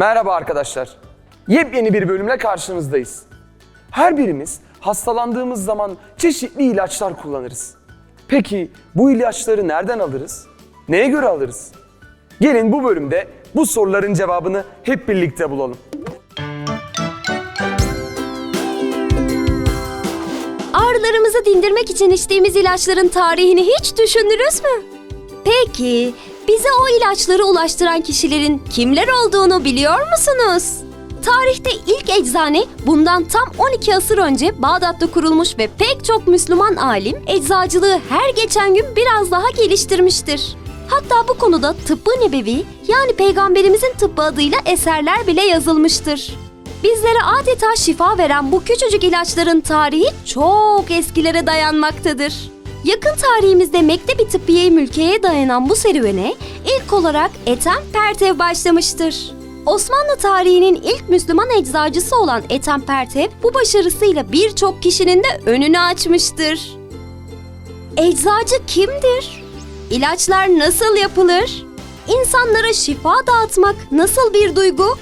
Merhaba arkadaşlar. Yepyeni bir bölümle karşınızdayız. Her birimiz hastalandığımız zaman çeşitli ilaçlar kullanırız. Peki bu ilaçları nereden alırız? Neye göre alırız? Gelin bu bölümde bu soruların cevabını hep birlikte bulalım. Ağrılarımızı dindirmek için içtiğimiz ilaçların tarihini hiç düşündünüz mü? Peki, bize o ilaçları ulaştıran kişilerin kimler olduğunu biliyor musunuz? Tarihte ilk eczane bundan tam 12 asır önce Bağdat'ta kurulmuş ve pek çok Müslüman alim eczacılığı her geçen gün biraz daha geliştirmiştir. Hatta bu konuda tıbbı nebevi yani peygamberimizin tıbbı adıyla eserler bile yazılmıştır. Bizlere adeta şifa veren bu küçücük ilaçların tarihi çok eskilere dayanmaktadır. Yakın tarihimizde Mektebi Tıbbiye Mülkiye'ye dayanan bu serüvene ilk olarak Ethem Pertev başlamıştır. Osmanlı tarihinin ilk Müslüman eczacısı olan Ethem Pertev bu başarısıyla birçok kişinin de önünü açmıştır. Eczacı kimdir? İlaçlar nasıl yapılır? İnsanlara şifa dağıtmak nasıl bir duygu?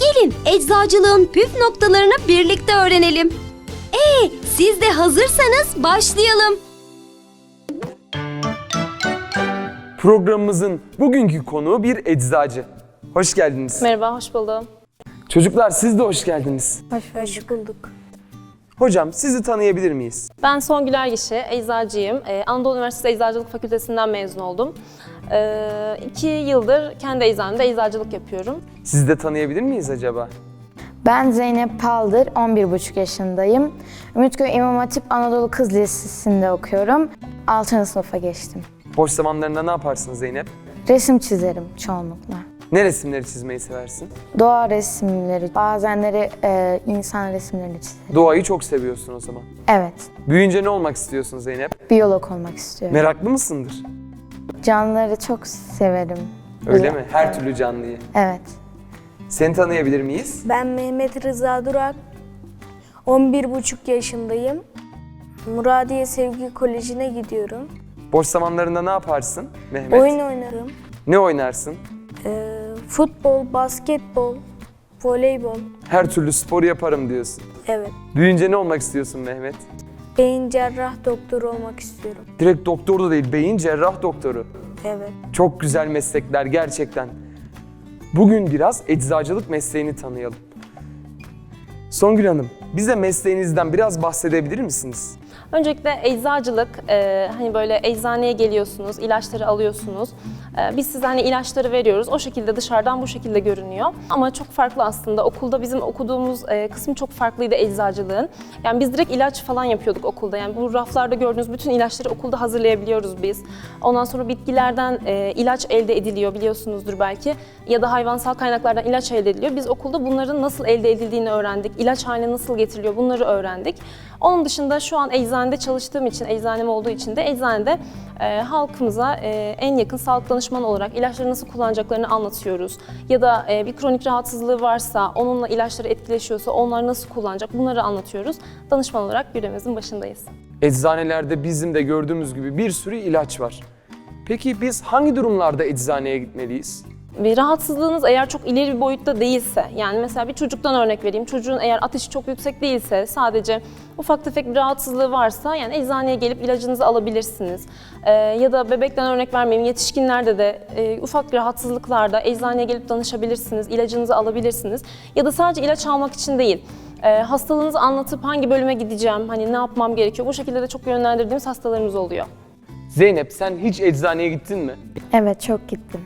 Gelin eczacılığın püf noktalarını birlikte öğrenelim. Ee, siz de hazırsanız başlayalım. Programımızın bugünkü konuğu bir eczacı. Hoş geldiniz. Merhaba, hoş buldum. Çocuklar siz de hoş geldiniz. Hoş bulduk. Hocam sizi tanıyabilir miyiz? Ben Songül Ergişi, eczacıyım. Ee, Anadolu Üniversitesi Eczacılık Fakültesinden mezun oldum. Ee, iki yıldır kendi eczanemde eczacılık yapıyorum. Sizi de tanıyabilir miyiz acaba? Ben Zeynep Paldır, 11,5 yaşındayım. Ümitköy İmam Hatip Anadolu Kız Lisesi'nde okuyorum. 6. sınıfa geçtim. Boş zamanlarında ne yaparsın Zeynep? Resim çizerim çoğunlukla. Ne resimleri çizmeyi seversin? Doğa resimleri, bazenleri e, insan resimlerini çizerim. Doğayı çok seviyorsun o zaman. Evet, Büyüyünce ne olmak istiyorsun Zeynep? biyolog olmak istiyorum. Meraklı mısındır? Canlıları çok severim. Öyle mi? Her türlü canlıyı. Evet. Seni tanıyabilir miyiz? Ben Mehmet Rıza Durak. 11,5 yaşındayım. Muradiye Sevgi Koleji'ne gidiyorum. Boş zamanlarında ne yaparsın Mehmet? Oyun oynarım. Ne oynarsın? Ee, futbol, basketbol, voleybol. Her türlü spor yaparım diyorsun. Evet. Büyüyünce ne olmak istiyorsun Mehmet? Beyin cerrah doktoru olmak istiyorum. Direkt doktor da değil, beyin cerrah doktoru. Evet. Çok güzel meslekler gerçekten. Bugün biraz eczacılık mesleğini tanıyalım. Songül Hanım, bize mesleğinizden biraz bahsedebilir misiniz? Öncelikle eczacılık, e, hani böyle eczaneye geliyorsunuz, ilaçları alıyorsunuz. E, biz size hani ilaçları veriyoruz, o şekilde dışarıdan bu şekilde görünüyor. Ama çok farklı aslında. Okulda bizim okuduğumuz e, kısım çok farklıydı eczacılığın. Yani biz direkt ilaç falan yapıyorduk okulda. Yani bu raflarda gördüğünüz bütün ilaçları okulda hazırlayabiliyoruz biz. Ondan sonra bitkilerden e, ilaç elde ediliyor biliyorsunuzdur belki. Ya da hayvansal kaynaklardan ilaç elde ediliyor. Biz okulda bunların nasıl elde edildiğini öğrendik. İlaç haline nasıl getiriliyor bunları öğrendik. Onun dışında şu an eczanede çalıştığım için, eczanem olduğu için de eczanede e, halkımıza e, en yakın sağlık danışmanı olarak ilaçları nasıl kullanacaklarını anlatıyoruz. Ya da e, bir kronik rahatsızlığı varsa, onunla ilaçları etkileşiyorsa onları nasıl kullanacak bunları anlatıyoruz. Danışman olarak görevimizin başındayız. Eczanelerde bizim de gördüğümüz gibi bir sürü ilaç var. Peki biz hangi durumlarda eczaneye gitmeliyiz? Ve rahatsızlığınız eğer çok ileri bir boyutta değilse, yani mesela bir çocuktan örnek vereyim, çocuğun eğer ateşi çok yüksek değilse, sadece ufak tefek bir rahatsızlığı varsa yani eczaneye gelip ilacınızı alabilirsiniz. Ee, ya da bebekten örnek vermeyeyim, yetişkinlerde de e, ufak rahatsızlıklarda eczaneye gelip danışabilirsiniz, ilacınızı alabilirsiniz. Ya da sadece ilaç almak için değil, e, hastalığınızı anlatıp hangi bölüme gideceğim, hani ne yapmam gerekiyor, bu şekilde de çok yönlendirdiğimiz hastalarımız oluyor. Zeynep sen hiç eczaneye gittin mi? Evet, çok gittim.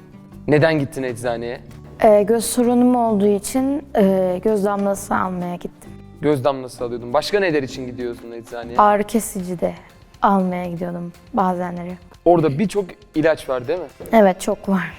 Neden gittin eczaneye? E, göz sorunum olduğu için e, göz damlası almaya gittim. Göz damlası alıyordun. Başka neler için gidiyorsun eczaneye? Ağrı kesici de almaya gidiyordum bazenleri. Orada birçok ilaç var değil mi? Evet, çok var.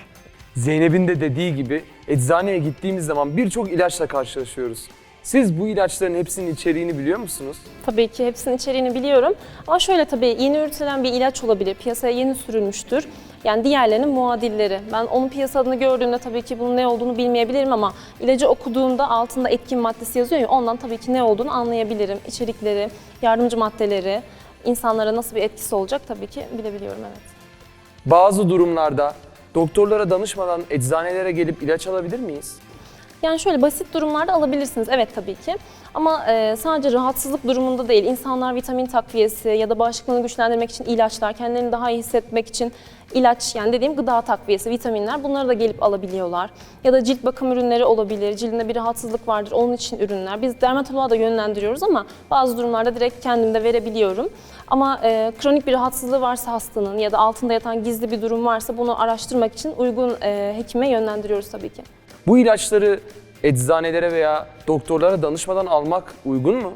Zeynep'in de dediği gibi eczaneye gittiğimiz zaman birçok ilaçla karşılaşıyoruz. Siz bu ilaçların hepsinin içeriğini biliyor musunuz? Tabii ki hepsinin içeriğini biliyorum. Ama şöyle tabii yeni üretilen bir ilaç olabilir. Piyasaya yeni sürülmüştür. Yani diğerlerinin muadilleri. Ben onun piyasa adını gördüğümde tabii ki bunun ne olduğunu bilmeyebilirim ama ilacı okuduğumda altında etkin maddesi yazıyor ya ondan tabii ki ne olduğunu anlayabilirim. İçerikleri, yardımcı maddeleri, insanlara nasıl bir etkisi olacak tabii ki bilebiliyorum evet. Bazı durumlarda doktorlara danışmadan eczanelere gelip ilaç alabilir miyiz? Yani şöyle basit durumlarda alabilirsiniz evet tabii ki. Ama e, sadece rahatsızlık durumunda değil. İnsanlar vitamin takviyesi ya da bağışıklığını güçlendirmek için ilaçlar, kendilerini daha iyi hissetmek için ilaç yani dediğim gıda takviyesi, vitaminler bunları da gelip alabiliyorlar. Ya da cilt bakım ürünleri olabilir. Cildinde bir rahatsızlık vardır onun için ürünler. Biz dermatoloğa da yönlendiriyoruz ama bazı durumlarda direkt kendimde verebiliyorum. Ama e, kronik bir rahatsızlığı varsa hastanın ya da altında yatan gizli bir durum varsa bunu araştırmak için uygun e, hekime yönlendiriyoruz tabii ki. Bu ilaçları eczanelere veya doktorlara danışmadan almak uygun mu?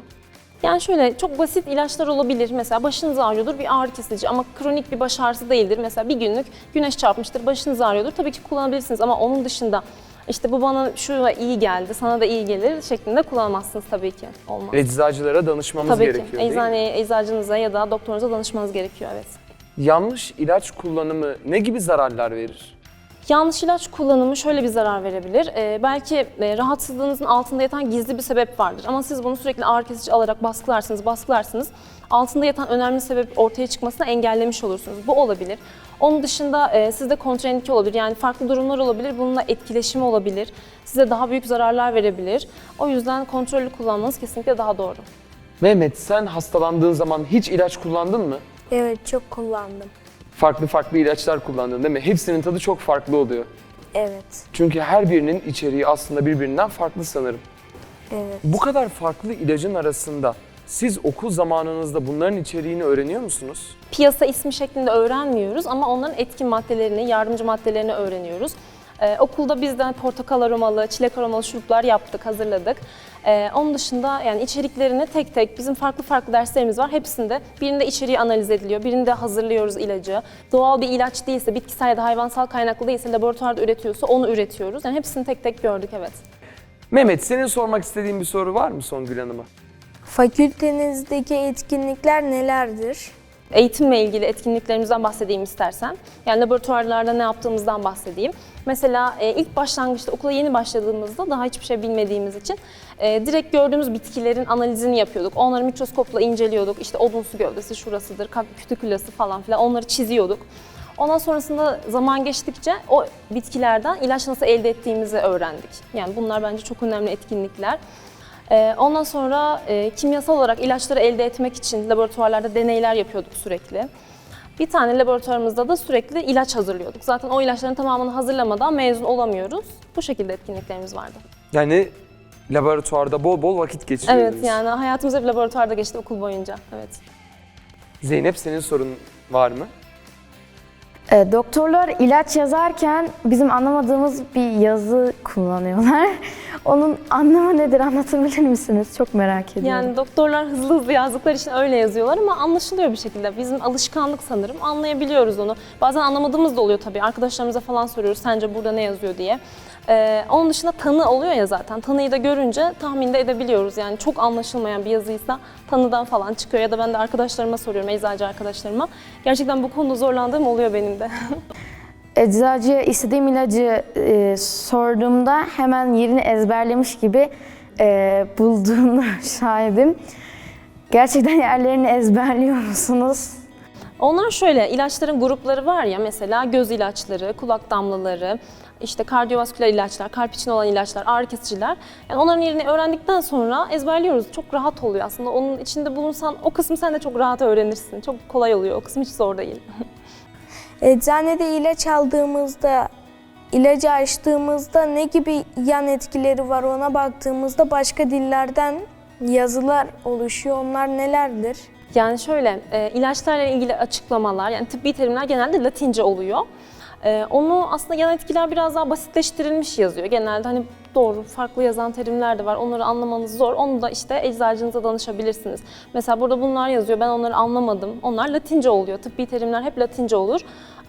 Yani şöyle çok basit ilaçlar olabilir. Mesela başınız ağrıyordur bir ağrı kesici ama kronik bir baş ağrısı değildir. Mesela bir günlük güneş çarpmıştır başınız ağrıyordur. Tabii ki kullanabilirsiniz ama onun dışında işte bu bana şu iyi geldi, sana da iyi gelir şeklinde kullanamazsınız tabii ki. Olmaz. Eczacılara danışmamız tabii gerekiyor ki. değil mi? Eczaneye, eczacınıza ya da doktorunuza danışmanız gerekiyor evet. Yanlış ilaç kullanımı ne gibi zararlar verir? Yanlış ilaç kullanımı şöyle bir zarar verebilir. Ee, belki e, rahatsızlığınızın altında yatan gizli bir sebep vardır. Ama siz bunu sürekli ağrı kesici alarak baskılarsınız, baskılarsınız. Altında yatan önemli sebep ortaya çıkmasını engellemiş olursunuz. Bu olabilir. Onun dışında e, sizde kontraindike olabilir. Yani farklı durumlar olabilir. Bununla etkileşimi olabilir. Size daha büyük zararlar verebilir. O yüzden kontrollü kullanmanız kesinlikle daha doğru. Mehmet sen hastalandığın zaman hiç ilaç kullandın mı? Evet çok kullandım. Farklı farklı ilaçlar kullandın değil mi? Hepsinin tadı çok farklı oluyor. Evet. Çünkü her birinin içeriği aslında birbirinden farklı sanırım. Evet. Bu kadar farklı ilacın arasında siz okul zamanınızda bunların içeriğini öğreniyor musunuz? piyasa ismi şeklinde öğrenmiyoruz ama onların etkin maddelerini, yardımcı maddelerini öğreniyoruz. Ee, okulda biz de portakal aromalı, çilek aromalı şuruplar yaptık, hazırladık. Ee, onun dışında yani içeriklerini tek tek bizim farklı farklı derslerimiz var. Hepsinde birinde içeriği analiz ediliyor, birinde hazırlıyoruz ilacı. Doğal bir ilaç değilse, bitkisel ya da hayvansal kaynaklı değilse, laboratuvarda üretiyorsa onu üretiyoruz. Yani hepsini tek tek gördük evet. Mehmet senin sormak istediğin bir soru var mı Songül Hanım'a? Fakültenizdeki etkinlikler nelerdir? Eğitimle ilgili etkinliklerimizden bahsedeyim istersen. Yani laboratuvarlarda ne yaptığımızdan bahsedeyim. Mesela e, ilk başlangıçta okula yeni başladığımızda daha hiçbir şey bilmediğimiz için e, direkt gördüğümüz bitkilerin analizini yapıyorduk. Onları mikroskopla inceliyorduk. İşte odunsu gövdesi şurasıdır, kütükülası falan filan onları çiziyorduk. Ondan sonrasında zaman geçtikçe o bitkilerden ilaç nasıl elde ettiğimizi öğrendik. Yani bunlar bence çok önemli etkinlikler. Ee, Ondan sonra e, kimyasal olarak ilaçları elde etmek için laboratuvarlarda deneyler yapıyorduk sürekli. Bir tane laboratuvarımızda da sürekli ilaç hazırlıyorduk. Zaten o ilaçların tamamını hazırlamadan mezun olamıyoruz. Bu şekilde etkinliklerimiz vardı. Yani laboratuvarda bol bol vakit geçiriyordunuz. Evet yani hayatımız hep laboratuvarda geçti okul boyunca. Evet. Zeynep senin sorun var mı? E, doktorlar ilaç yazarken bizim anlamadığımız bir yazı kullanıyorlar. Onun anlamı nedir anlatabilir misiniz? Çok merak ediyorum. Yani doktorlar hızlı hızlı yazdıkları için öyle yazıyorlar ama anlaşılıyor bir şekilde. Bizim alışkanlık sanırım. Anlayabiliyoruz onu. Bazen anlamadığımız da oluyor tabii. Arkadaşlarımıza falan soruyoruz sence burada ne yazıyor diye. Ee, onun dışında tanı oluyor ya zaten. Tanıyı da görünce tahmin de edebiliyoruz. Yani çok anlaşılmayan bir yazıysa tanıdan falan çıkıyor. Ya da ben de arkadaşlarıma soruyorum, eczacı arkadaşlarıma. Gerçekten bu konuda zorlandığım oluyor benim de. Eczacıya istediğim ilacı e, sorduğumda hemen yerini ezberlemiş gibi e, bulduğunu şahidim. Gerçekten yerlerini ezberliyor musunuz? Onlar şöyle, ilaçların grupları var ya mesela göz ilaçları, kulak damlaları, işte kardiyovasküler ilaçlar, kalp için olan ilaçlar, ağrı kesiciler. Yani onların yerini öğrendikten sonra ezberliyoruz. Çok rahat oluyor aslında. Onun içinde bulunsan o kısmı sen de çok rahat öğrenirsin. Çok kolay oluyor. O kısım hiç zor değil. Eczanede ilaç aldığımızda, ilacı açtığımızda ne gibi yan etkileri var ona baktığımızda başka dillerden yazılar oluşuyor. Onlar nelerdir? Yani şöyle, e, ilaçlarla ilgili açıklamalar, yani tıbbi terimler genelde Latince oluyor. E, onu aslında yan etkiler biraz daha basitleştirilmiş yazıyor. Genelde hani doğru, farklı yazan terimler de var. Onları anlamanız zor. Onu da işte eczacınıza danışabilirsiniz. Mesela burada bunlar yazıyor, ben onları anlamadım. Onlar Latince oluyor. Tıbbi terimler hep Latince olur.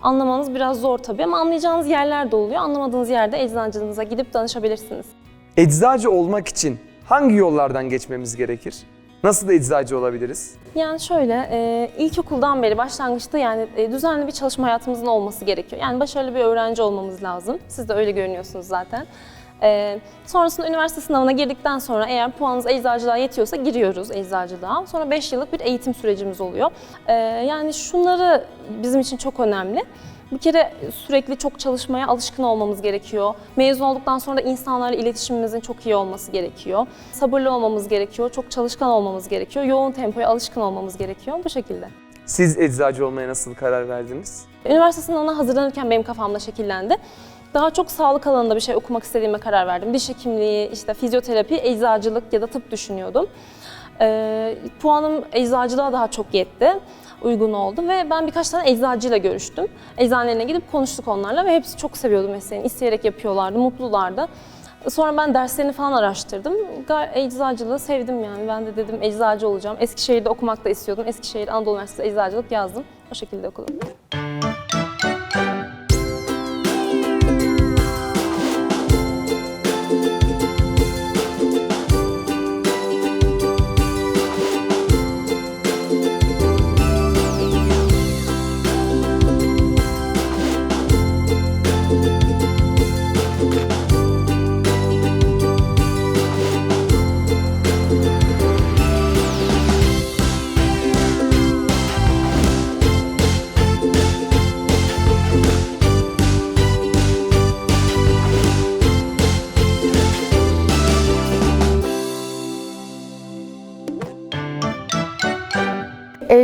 Anlamanız biraz zor tabii ama anlayacağınız yerler de oluyor. Anlamadığınız yerde eczacınıza gidip danışabilirsiniz. Eczacı olmak için hangi yollardan geçmemiz gerekir? Nasıl da eczacı olabiliriz? Yani şöyle, e, ilkokuldan beri başlangıçta yani e, düzenli bir çalışma hayatımızın olması gerekiyor. Yani başarılı bir öğrenci olmamız lazım. Siz de öyle görünüyorsunuz zaten. E, sonrasında üniversite sınavına girdikten sonra eğer puanınız eczacılığa yetiyorsa giriyoruz eczacılığa. Sonra 5 yıllık bir eğitim sürecimiz oluyor. E, yani şunları bizim için çok önemli. Bir kere sürekli çok çalışmaya alışkın olmamız gerekiyor. Mezun olduktan sonra da insanlarla iletişimimizin çok iyi olması gerekiyor. Sabırlı olmamız gerekiyor, çok çalışkan olmamız gerekiyor. Yoğun tempoya alışkın olmamız gerekiyor bu şekilde. Siz eczacı olmaya nasıl karar verdiniz? Üniversite sınavına hazırlanırken benim kafamda şekillendi. Daha çok sağlık alanında bir şey okumak istediğime karar verdim. Diş hekimliği, işte fizyoterapi, eczacılık ya da tıp düşünüyordum. Ee, puanım eczacılığa daha çok yetti, uygun oldu ve ben birkaç tane eczacıyla görüştüm. Eczanelerine gidip konuştuk onlarla ve hepsi çok seviyordu mesleğini, isteyerek yapıyorlardı, mutlulardı. Sonra ben derslerini falan araştırdım. Eczacılığı sevdim yani. Ben de dedim eczacı olacağım. Eskişehir'de okumak da istiyordum. Eskişehir Anadolu Üniversitesi eczacılık yazdım. O şekilde okudum.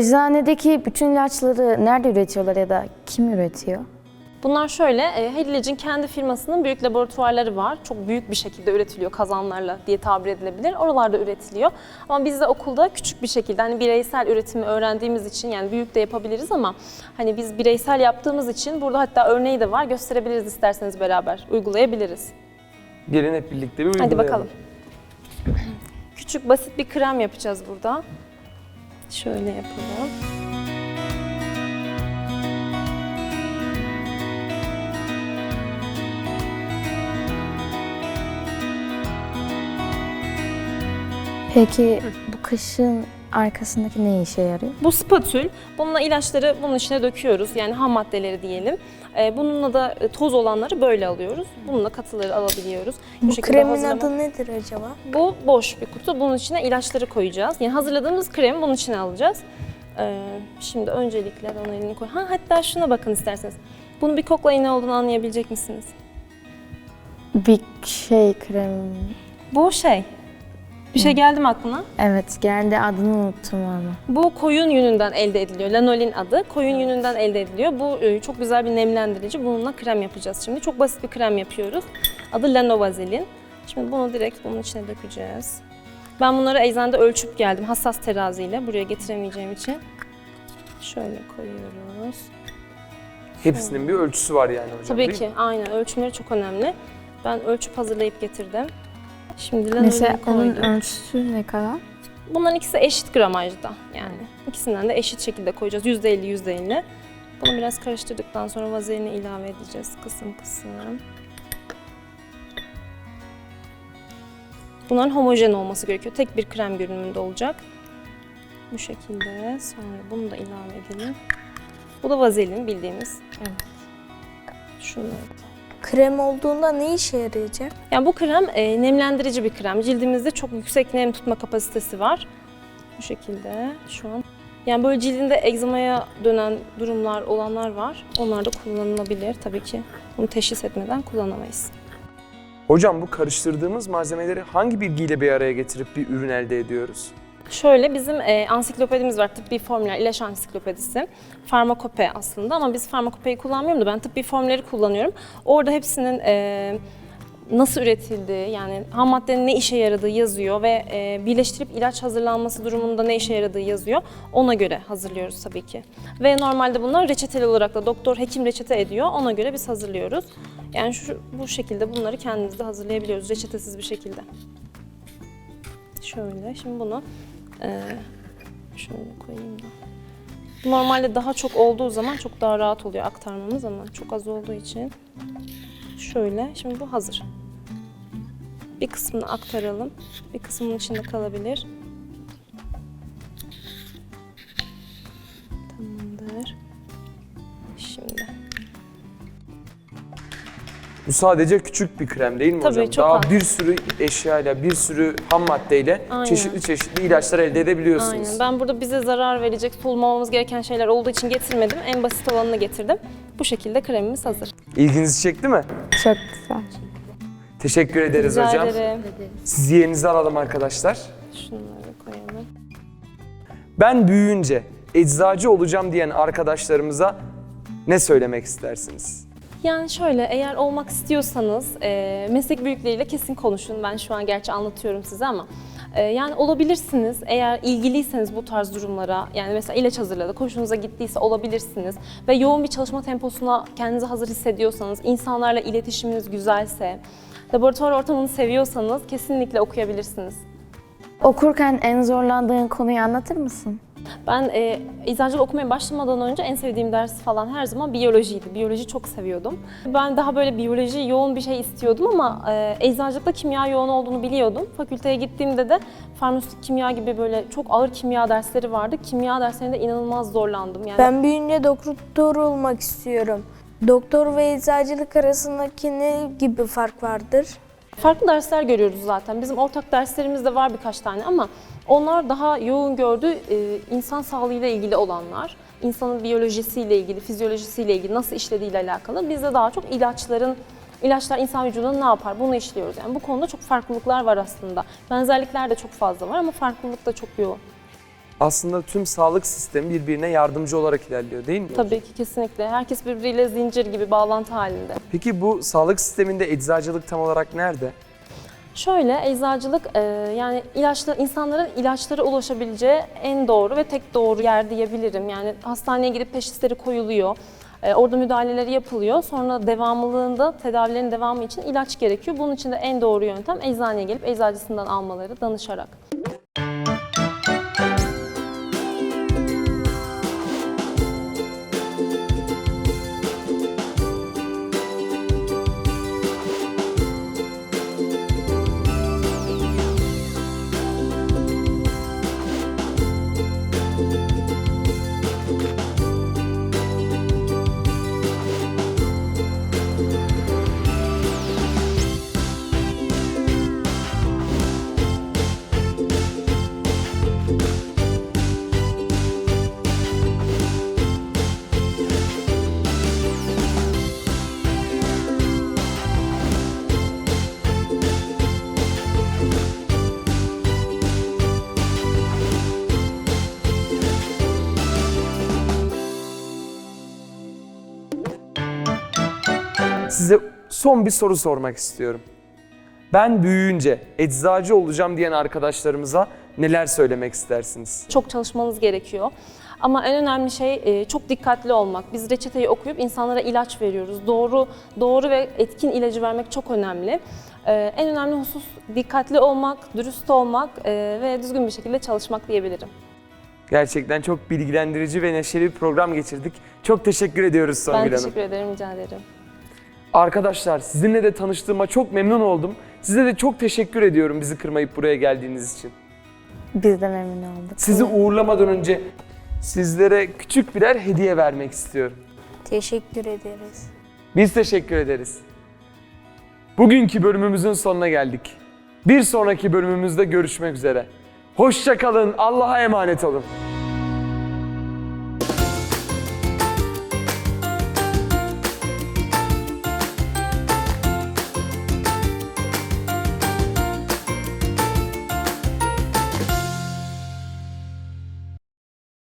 Eczanedeki bütün ilaçları nerede üretiyorlar ya da kim üretiyor? Bunlar şöyle, e, her ilacın kendi firmasının büyük laboratuvarları var. Çok büyük bir şekilde üretiliyor kazanlarla diye tabir edilebilir. Oralarda üretiliyor. Ama biz de okulda küçük bir şekilde hani bireysel üretimi öğrendiğimiz için yani büyük de yapabiliriz ama hani biz bireysel yaptığımız için burada hatta örneği de var. Gösterebiliriz isterseniz beraber uygulayabiliriz. Gelin hep birlikte bir uygulayalım. Hadi bakalım. Küçük basit bir krem yapacağız burada. Şöyle yapalım. Peki bu kaşın arkasındaki ne işe yarıyor? Bu spatül, bununla ilaçları bunun içine döküyoruz. Yani ham maddeleri diyelim. Ee, bununla da e, toz olanları böyle alıyoruz. Bununla katıları alabiliyoruz. Bu şekilde kremin hazırlama- adı nedir acaba? Bu boş bir kutu. Bunun içine ilaçları koyacağız. Yani hazırladığımız kremi bunun içine alacağız. Ee, şimdi öncelikle ben elini koy. Ha hatta şuna bakın isterseniz. Bunu bir koklayın ne olduğunu anlayabilecek misiniz? Bir şey krem. Bu şey. Bir şey geldi mi aklına? Evet geldi adını unuttum ama. Bu koyun yününden elde ediliyor. Lanolin adı. Koyun yününden elde ediliyor. Bu e, çok güzel bir nemlendirici. Bununla krem yapacağız şimdi. Çok basit bir krem yapıyoruz. Adı Lanovazelin. Şimdi bunu direkt bunun içine dökeceğiz. Ben bunları eczanede ölçüp geldim. Hassas teraziyle. Buraya getiremeyeceğim için. Şöyle koyuyoruz. Hepsinin bir ölçüsü var yani hocam Tabii değil ki. mi? Aynen. Ölçümleri çok önemli. Ben ölçüp hazırlayıp getirdim. Şimdi Mesela onun ölçüsü ne kadar? Bunların ikisi eşit gramajda yani. İkisinden de eşit şekilde koyacağız. %50 %50. Bunu biraz karıştırdıktan sonra vazelini ilave edeceğiz kısım kısım. Bunların homojen olması gerekiyor. Tek bir krem görünümünde olacak. Bu şekilde. Sonra bunu da ilave edelim. Bu da vazelin bildiğimiz. Evet. Şunları Krem olduğunda ne işe yarayacak? yani bu krem e, nemlendirici bir krem. Cildimizde çok yüksek nem tutma kapasitesi var. Bu şekilde şu an. Yani böyle cildinde egzamaya dönen durumlar olanlar var. Onlar da kullanılabilir tabii ki. Bunu teşhis etmeden kullanamayız. Hocam bu karıştırdığımız malzemeleri hangi bilgiyle bir araya getirip bir ürün elde ediyoruz? Şöyle bizim e, ansiklopedimiz var, tıbbi formüller, ilaç ansiklopedisi. Farmakope aslında ama biz farmakopeyi kullanmıyorum da ben tıbbi formülleri kullanıyorum. Orada hepsinin e, nasıl üretildiği, yani ham maddenin ne işe yaradığı yazıyor ve e, birleştirip ilaç hazırlanması durumunda ne işe yaradığı yazıyor. Ona göre hazırlıyoruz tabii ki. Ve normalde bunlar reçeteli olarak da doktor, hekim reçete ediyor. Ona göre biz hazırlıyoruz. Yani şu bu şekilde bunları kendimiz de hazırlayabiliyoruz reçetesiz bir şekilde. Şöyle, şimdi bunu ee, şöyle koyayım da. Normalde daha çok olduğu zaman çok daha rahat oluyor aktarmamız ama çok az olduğu için şöyle. Şimdi bu hazır. Bir kısmını aktaralım. Bir kısmının içinde kalabilir. Bu sadece küçük bir krem değil mi Tabii, hocam? çok Daha az. bir sürü eşyayla, bir sürü ham maddeyle Aynen. çeşitli çeşitli ilaçlar elde edebiliyorsunuz. Aynen. Ben burada bize zarar verecek, solmamamız gereken şeyler olduğu için getirmedim. En basit olanını getirdim. Bu şekilde kremimiz hazır. İlginizi çekti mi? Çok güzel. Teşekkür ederiz Rica hocam. ederim. Siz yerinizi alalım arkadaşlar. Şunları koyalım. Ben büyüyünce eczacı olacağım diyen arkadaşlarımıza ne söylemek istersiniz? Yani şöyle, eğer olmak istiyorsanız e, meslek büyükleriyle kesin konuşun. Ben şu an gerçi anlatıyorum size ama e, yani olabilirsiniz. Eğer ilgiliyseniz bu tarz durumlara, yani mesela ilaç hazırladı, hoşunuza gittiyse olabilirsiniz. Ve yoğun bir çalışma temposuna kendinizi hazır hissediyorsanız, insanlarla iletişiminiz güzelse, laboratuvar ortamını seviyorsanız kesinlikle okuyabilirsiniz. Okurken en zorlandığın konuyu anlatır mısın? Ben e, eczacılık okumaya başlamadan önce en sevdiğim ders falan her zaman biyolojiydi. Biyoloji çok seviyordum. Ben daha böyle biyoloji yoğun bir şey istiyordum ama e, eczacılıkta kimya yoğun olduğunu biliyordum. Fakülteye gittiğimde de farmasötik kimya gibi böyle çok ağır kimya dersleri vardı. Kimya derslerinde inanılmaz zorlandım. Yani Ben büyüyünce doktor olmak istiyorum. Doktor ve eczacılık arasındaki ne gibi fark vardır? Farklı dersler görüyoruz zaten. Bizim ortak derslerimiz de var birkaç tane ama onlar daha yoğun gördüğü e, insan sağlığıyla ilgili olanlar. insanın biyolojisiyle ilgili, fizyolojisiyle ilgili nasıl işlediğiyle alakalı. Bizde daha çok ilaçların ilaçlar insan vücuduna ne yapar bunu işliyoruz. Yani bu konuda çok farklılıklar var aslında. Benzerlikler de çok fazla var ama farklılık da çok yoğun. Aslında tüm sağlık sistemi birbirine yardımcı olarak ilerliyor değil mi? Tabii ki kesinlikle. Herkes birbiriyle zincir gibi bağlantı halinde. Peki bu sağlık sisteminde eczacılık tam olarak nerede? Şöyle eczacılık e, yani ilaçla insanların ilaçlara ulaşabileceği en doğru ve tek doğru yer diyebilirim. Yani hastaneye gidip teşhisleri koyuluyor. e, orada müdahaleleri yapılıyor. Sonra devamlılığında tedavilerin devamı için ilaç gerekiyor. Bunun için de en doğru yöntem eczaneye gelip eczacısından almaları danışarak. Size son bir soru sormak istiyorum. Ben büyüyünce eczacı olacağım diyen arkadaşlarımıza neler söylemek istersiniz? Çok çalışmanız gerekiyor. Ama en önemli şey e, çok dikkatli olmak. Biz reçeteyi okuyup insanlara ilaç veriyoruz. Doğru doğru ve etkin ilacı vermek çok önemli. E, En önemli husus dikkatli olmak, dürüst olmak e, ve düzgün bir şekilde çalışmak diyebilirim. Gerçekten çok bilgilendirici ve neşeli bir program geçirdik. Çok teşekkür ediyoruz Songül Ben Hanım. teşekkür ederim, rica ederim. Arkadaşlar sizinle de tanıştığıma çok memnun oldum. Size de çok teşekkür ediyorum bizi kırmayıp buraya geldiğiniz için. Biz de memnun olduk. Sizi uğurlamadan önce sizlere küçük birer hediye vermek istiyorum. Teşekkür ederiz. Biz teşekkür ederiz. Bugünkü bölümümüzün sonuna geldik. Bir sonraki bölümümüzde görüşmek üzere. Hoşça kalın, Allah'a emanet olun.